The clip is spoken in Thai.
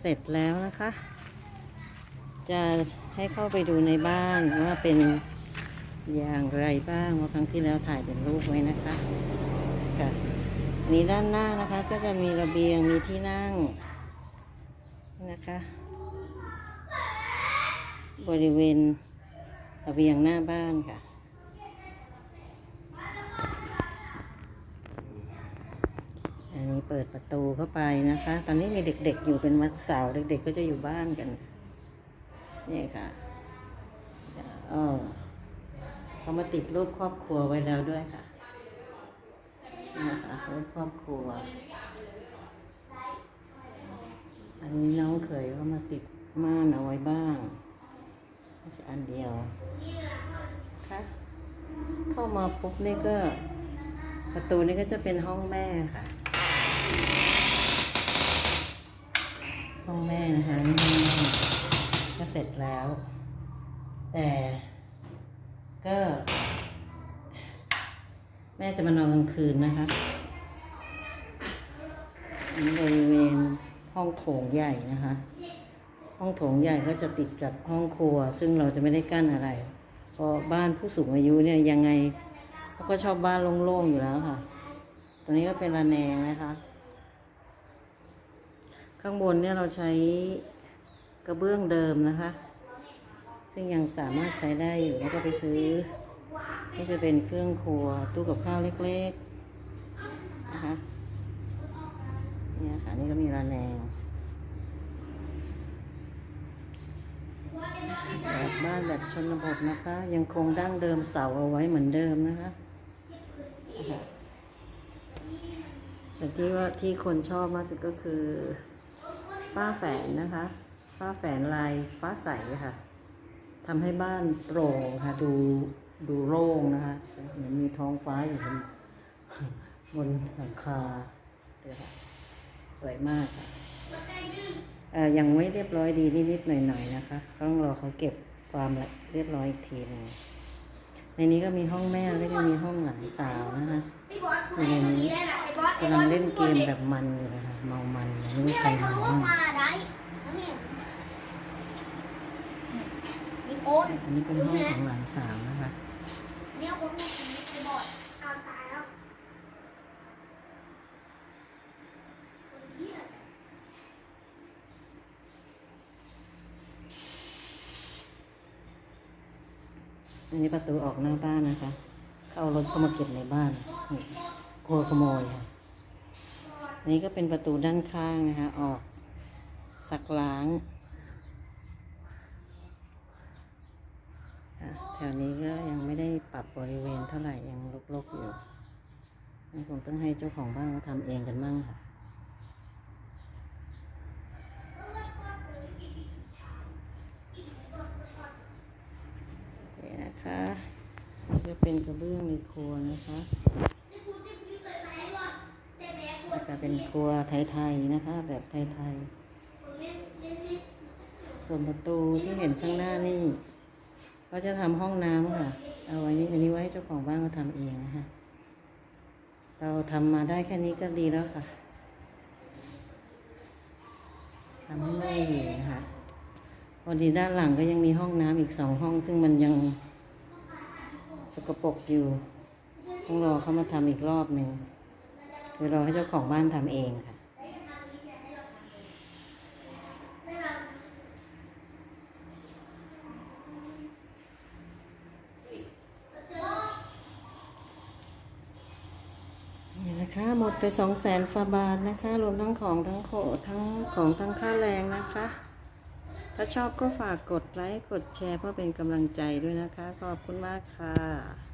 เสร็จแล้วนะคะ จะให้เข้าไปดูในบ้านว่าเป็นอย่างไรบ้างว่าครั้งที่แล้วถ่ายเป็นรูปไว้นะคะค่ะนี้ด้านหน้านะคะก็จะมีระเบียงมีที่นั่งนะคะ บริเวณระเบียงหน้าบ้านค่ะ อันนี้เปิดประตูเข้าไปนะคะ ตอนนี้มีเด็กๆอยู่เป็นวันเสาร์เด็กๆก็จะอยู่บ้านกัน นี่ค่ะอ๋อเขามาติดรูปครอบครัวไว้แล้วด้วยค่ะนี่นะคะรูปครอบครัว อันนี้น้องเขยเขามาติดม่านเอาไว้บ้างไม่ใช่อันเดียวค่ะเข้ามาปุ๊บนี่ก็ประตูนี้ก็จะเป็นห้องแม่ค่ะ ห้องแม่นะคะนี่ห้องแม่ก็เสร็จแล้ว แต่ก็ แม่จะมานอนกลางคืนนะคะนี่บริเวณห้องโถงใหญ่นะคะ ห้องโถงใหญ่ก็จะติดกับห้องครัว ซึ่งเราจะไม่ได้กั้นอะไร เพราะบ้านผู้สูงอายุเนี่ยยังไงเขาก็ชอบบ้านโล่งๆอยู่แล้วค่ะ ตรงนี้ก็เป็นระแนงนะคะ ข้างบนเนี่ยเราใช้กระเบื้องเดิมนะคะ ซึ่งยังสามารถใช้ได้อยู่แล้วก็ไปซื้อนี่จะเป็นเครื่องครัวตู้กับข้าวเล็กๆนะคะเนี่ยค่ะนี่ก็มีระแนงแบบบ้านแบบชนบทนะคะ ยังคงดั้งเดิมเสาเอาไว้เหมือนเดิมนะคะนะคะแต่ที่ว่าที่คนชอบมากสุดก็คือ ฝ้าแฝนนะคะ ฝ้าแฝนลายฟ้าใสค่ะทำให้บ้านโปร่งค่ะ ดูดูโล่งนะคะเหมือนมีท้องฟ้าอยู่บนบนหลังคาเลยค่ะสวยมากค่ะเอ่อยังไม่เรียบร้อยดีนิดๆหน่อยๆนะคะ ต้องรอเขาเก็บความละเรียบร้อยอีกทีหนึงในนี้ก็มีห้องแม่แล้วก็มีห้องหลานสาวนะคะพี่บอสพูดให้เมื่อกี้ได้แหละไอ้บอสไอ้กำบลัองสเล่นเกพูดมดิแบบมันอยู่นะคะ เมามันไม่รู้นี่ใครไอ้มาเขาบ้างมาได้น้ำเห็นมีคนอันนี้เป็นห้องของหลานสาวนะคะเนี่ยคนมากินไอ้บอสเอาตายแล้วอันนี้ประตูออกหน้าบ้านนะคะ เข้ารถเข้ามาเก็บในบ้านนี่กลัวขโมยค่ะ อันนี้ก็เป็นประตูด้านข้างนะคะ ออกสักล้าง แถวนี้ก็ยังไม่ได้ปรับบริเวณเท่าไหร่ ยังรกๆอยู่นี่คงต้องให้เจ้าของบ้านเขาทำเองกันมั่งค่ะนี่นะคะก็เป็นกระเบื้องในครัวนะคะ แล้วก็เป็นครัวไทยๆนะคะ แบบไทยๆส่วนประตูที่เห็นข้างหน้านี่ก็จะทำห้องน้ำค่ะ เอาไว้นี่อันนี้ไว้ให้เจ้าของบ้านเขาทำเองนะคะ เราทำมาได้แค่นี้ก็ดีแล้วค่ะทำให้ไม่เหนื่อยค่ะพอดีด้านหลังก็ยังมีห้องน้ำอีกสองห้อง ซึ่งมันยังสกปรกอยู่ต้องรอเขามาทำอีกรอบหนึ่ง คือรอให้เจ้าของบ้านทำเองค่ะนี่นะคะหมดไปสองแสนฟาบาทนะคะ รวมทั้งของทั้งโขทั้งของทั้งค่าแรงนะคะ ถ้าชอบก็ฝากกดไลค์ กดแชร์เพื่อเป็นกำลังใจด้วยนะคะ ขอบคุณมากค่ะ